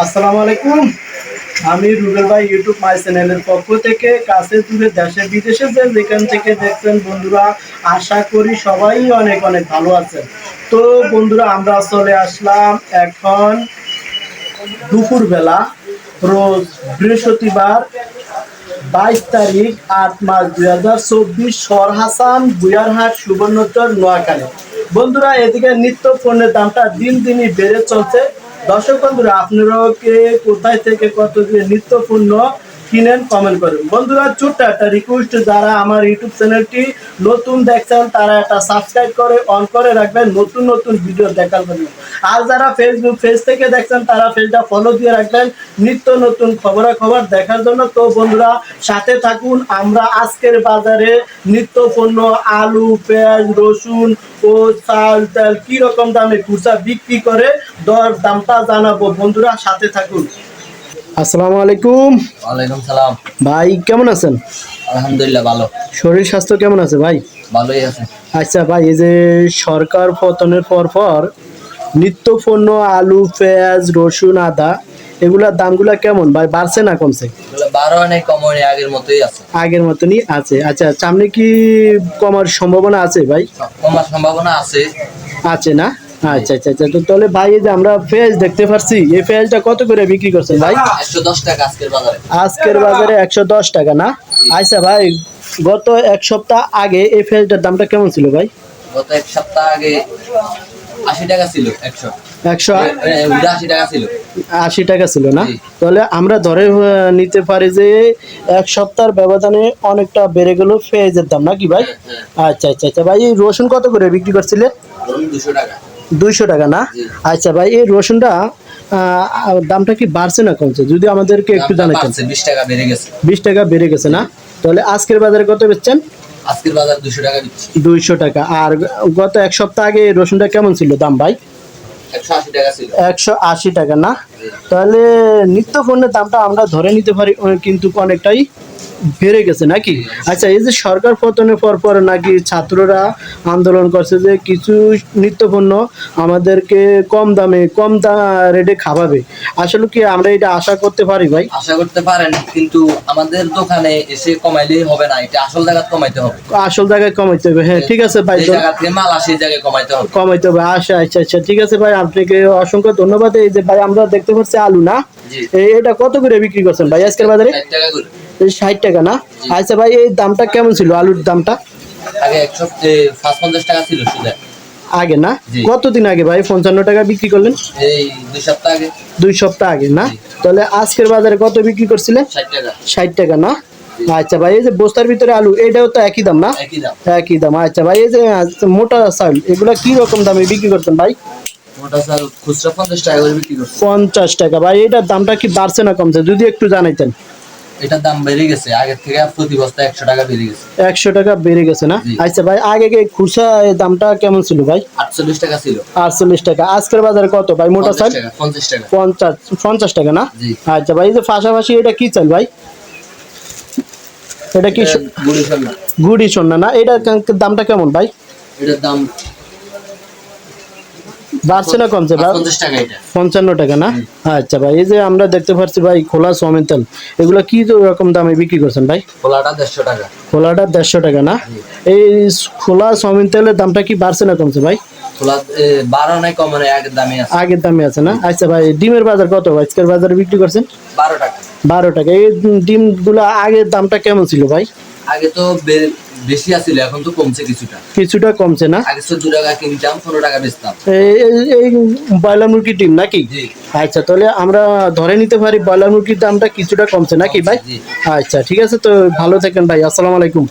আসসালামু আলাইকুম। আমি রুবেল ভাই ইউটিউব মাই চ্যানেলের পক্ষ থেকে কাছে দূরে দেশে, বিদেশে যে যেখান থেকে দেখছেন, বন্ধুরা, আশা করি সবাই অনেক অনেক ভালো আছেন। তো বন্ধুরা, আমরা চলে আসলাম এখন দুপুরবেলা, রোজ বৃহস্পতিবার, বাইশ তারিখ, আট মাস দুই হাজার চব্বিশ সর হাসান বুয়ারহাট, সুবর্ণচর, নোয়াখালী। বন্ধুরা, এদিকে নিত্য পণ্যের দামটা দিন দিনই বেড়ে চলছে। দর্শক বন্ধুরা আপনারাও কে কোথায় থেকে কত দিয়ে নিত্য পণ্য কিনেন কমেন্ট করুন। বন্ধুরা, ছোট্ট একটা রিকোয়েস্ট যারা আমার ইউটিউব চ্যানেলটি নতুন দেখছেন, তারা একটা সাবস্ক্রাইব করে অন করে রাখবেন, নতুন নতুন ভিডিও দেখার জন্য। আর যারা ফেসবুক পেজ থেকে দেখছেন, তারা পেজটা ফলো দিয়ে রাখবেন, নিত্য নতুন খবরাখবর দেখার জন্য। তো বন্ধুরা, সাথে থাকুন, আমরা আজকের বাজারে নিত্য পণ্য, আলু, পেঁয়াজ, রসুন ও চাল, তেল কি রকম দামে খুচরা বিক্রি করে দর দামটা জানাব। বন্ধুরা, সাথে থাকুন। আসসালামু আলাইকুম। ওয়ালাইকুম সালাম। ভাই কেমন আছেন? আলহামদুলিল্লাহ ভালো। শরীর স্বাস্থ্য কেমন আছে ভাই? ভালোই আছে। আচ্ছা ভাই এই যে সরকার পতনের পর পর নিত্য পণ্য আলু পেঁয়াজ রসুন আদা এগুলার দামগুলা কেমন? ভাই বাড়ছে না কমছে? বারো অনেক কম আগের মতোই আছে। আগের মতনই আছে। আচ্ছা সামনে কি কমার সম্ভাবনা আছে ভাই? কমার সম্ভাবনা আছে। আছে না? আচ্ছা আচ্ছা আচ্ছা। তো তাহলে ভাই এই যে আমরা পেঁয়াজ দেখতে পারছি এই পেঁয়াজটা কত করে বিক্রি করছেন ভাই? টাকা আজকের বাজারে। আজকের বাজারে একশো দশ টাকা না? আচ্ছা ভাই গত এক সপ্তাহ আগে এই পেঁয়াজটার দামটা কেমন ছিল ভাই? গত এক সপ্তাহ আগে টাকা ছিল টাকা ছিল। টাকা ছিল না? তাহলে আমরা ধরে নিতে পারি যে এক সপ্তাহের ব্যবধানে অনেকটা বেড়ে গেল পেঁয়াজের দাম নাকি ভাই? হ্যাঁ আচ্ছা আচ্ছা আচ্ছা। ভাই রসুন কত করে বিক্রি করছিলে ধরুন দুশো টাকা। দুইশো টাকা না? আচ্ছা ভাই এই রসুনটা দামটা কি বাড়ছে না কমছে? যদি আমাদেরকে একটু জানাতেন। বিশ টাকা বেড়ে গেছে। বিশ টাকা বেড়ে গেছে না? তাহলে আজকের বাজারে কত বেচছেন? আজকের বাজার দুশো টাকা দুইশো টাকা। আর গত এক সপ্তাহ আগে রসুনটা কেমন ছিল দাম ভাই? একশো আশি টাকা ছিল। একশো আশি টাকা না? তাহলে নিত্য পণ্যের দামটা আমরা ধরে নিতে পারি কিন্তু অনেকটাই বেড়ে গেছে নাকি? আচ্ছা এই যে সরকার পতনের পর পর নাকি ছাত্ররা আন্দোলন করছে যে কিছু নিত্য পণ্য আমাদেরকে কম দামে কম রেটে খাওয়াবে। আসলে কি আমরা এটা আশা করতে পারি ভাই? আশা করতে পারেন কিন্তু আমাদের দোকানে এসে কমাইলেই হবে না। এটা আসল জায়গা কমাইতে হবে। আসল জায়গায় কমাইতে হবে। হ্যাঁ ঠিক আছে ভাই মাল আসে জায়গায় কমাইতে হবে। কমাইতে হবে। আচ্ছা আচ্ছা আচ্ছা ঠিক আছে ভাই আপনাকে অসংখ্য ধন্যবাদ। এই যে ভাই আমরা দেখতে পাচ্ছি আলু না? এটা কত করে বিক্রি করছেন ভাই আজকের বাজারে? ষাট টাকা না? আচ্ছা ভাই এই দামটা কেমন ছিল আলুর দামটা? আগে একশো পঞ্চাশ টাকা ছিল সুদে আগে না? কতদিন আগে ভাই পঞ্চান্ন টাকা বিক্রি করলেন? এই দুই সপ্তাহ আগে। দুই সপ্তাহ আগে না? তাহলে আজকের বাজারে কত বিক্রি করছিলেন ষাট টাকা। না? আচ্ছা ভাই এই যে বস্তার ভিতরে আলু এটাও তো একই দাম না? একই দাম। আচ্ছা ভাই এই যে মোটা চাল এগুলা কি রকম দামে বিক্রি করতেন ভাই? পঞ্চাশ টাকা। ভাই এটার দামটা কি বাড়ছে না কমছে? যদি একটু জানাইতেন। এটার দাম বেড়ে গেছে। আগের থেকে প্রতি বস্তা একশো টাকা বেড়ে গেছে। একশো টাকা বেড়ে গেছে না? আচ্ছা ভাই আগে খুচরা দামটা কেমন ছিল ভাই? আটচল্লিশ টাকা ছিল। আটচল্লিশ টাকা। আজকের বাজারে কত ভাই? মোটা চাল পঞ্চাশ টাকা। পঞ্চাশ পঞ্চাশ টাকা না? আচ্ছা ভাই এই যে পাশাপাশি এটা কি চাল ভাই? এটা কি গুড়ি ফেল না গুড়ি সোনা না? এটা দামটা কেমন ভাই? এটার দাম বাড়ছে না কমছে পঞ্চান্ন টাকা না? আচ্ছা ভাই এই যে আমরা দেখতে পাচ্ছি ভাই খোলা তেল এগুলো কি রকম দামে বিক্রি করছেন ভাই? খোলাটা দেড়শো টাকা। খোলাটা দেড়শো টাকা না? এই খোলা সমেন তেলের দামটা কি বাড়ছে না কমছে ভাই? আগের দামে আছে না? আচ্ছা ভাই ডিমের বাজার কত? আজকের বাজারে বিক্রি করছেন? বারো টাকা। বারো টাকা। এই ডিমগুলো আগের দামটা কেমন ছিল ভাই? আগে তো বেশি আছিল এখন তো কমছে কিছুটা। কিছুটা কমছে না? আগে চোদ্দ টাকা কিনতাম পনেরো টাকা বেচতাম। এই ব্রয়লার মুরগির ডিম নাকি? আচ্ছা তাহলে আমরা ধরে নিতে পারি ব্রয়লার মুরগির দামটা কিছুটা কমছে নাকি ভাই? আচ্ছা ঠিক আছে তো ভালো থাকেন ভাই আসসালামু আলাইকুম।